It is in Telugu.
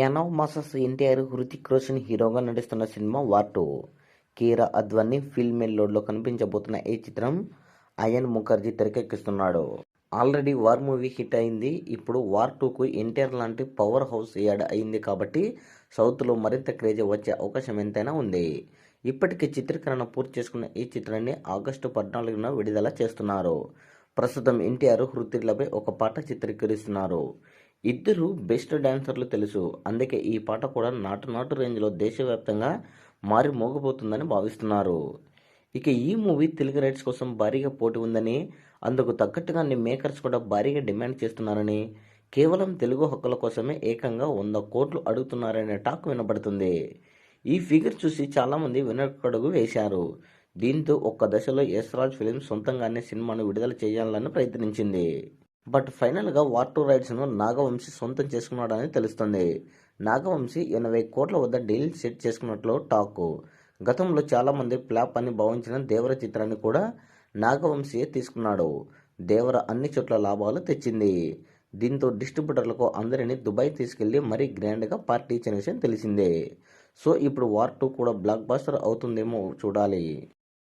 యానవ్ మాసస్ ఎన్టీఆర్ హృతిక్ రోషన్ హీరోగా నటిస్తున్న సినిమా వార్ టూ. కీరా అద్వానీ ఫిల్మ్ లోడ్లో కనిపించబోతున్న ఈ చిత్రం అయన్ ముఖర్జీ తెరకెక్కిస్తున్నాడు. ఆల్రెడీ వార్ మూవీ హిట్ అయింది. ఇప్పుడు వార్ టూకు ఎన్టీఆర్ లాంటి పవర్ హౌస్ యాడ్ అయింది కాబట్టి సౌత్లో మరింత క్రేజ్ వచ్చే అవకాశం ఎంతైనా ఉంది. ఇప్పటికే చిత్రీకరణ పూర్తి చేసుకున్న ఈ చిత్రాన్ని ఆగస్టు పద్నాలుగున విడుదల చేస్తున్నారు. ప్రస్తుతం ఎన్టీఆర్ హృతిక్లపై ఒక పాట చిత్రీకరిస్తున్నారు. ఇద్దరు బెస్ట్ డాన్సర్లు తెలుసు. అందుకే ఈ పాట కూడా నాటు నాటు రేంజ్లో దేశవ్యాప్తంగా మారి మోగబోతుందని భావిస్తున్నారు. ఇక ఈ మూవీ తెలుగు రైట్స్ కోసం భారీగా పోటీ ఉందని అందుకు తగ్గట్టుగా మేకర్స్ కూడా భారీగా డిమాండ్ చేస్తున్నారని కేవలం తెలుగు హక్కుల కోసమే ఏకంగా వంద కోట్లు అడుగుతున్నారనే టాక్ వినబడుతుంది. ఈ ఫిగర్ చూసి చాలామంది వెనకడుగు వేశారు. దీంతో ఒక్క దశలో యశ్రాజ్ ఫిలిం సొంతంగానే సినిమాను విడుదల చేయాలని ప్రయత్నించింది. బట్ ఫైనల్గా వార్ టూ రైట్స్ను నాగవంశీ సొంతం చేసుకున్నాడని తెలుస్తుంది. నాగవంశీ ఎనభై కోట్ల వద్ద డీల్ సెట్ చేసుకున్నట్లు టాక్. గతంలో చాలామంది ఫ్లాప్ అని భావించిన దేవర చిత్రాన్ని కూడా నాగవంశీయే తీసుకున్నాడు. దేవర అన్ని చోట్ల లాభాలు తెచ్చింది. దీంతో డిస్ట్రిబ్యూటర్లకు అందరినీ దుబాయ్ తీసుకెళ్ళి మరీ గ్రాండ్గా పార్టీ ఇచ్చిన విషయం తెలిసిందే. సో ఇప్పుడు వార్ టూ కూడా బ్లాక్ బాస్టర్ అవుతుందేమో చూడాలి.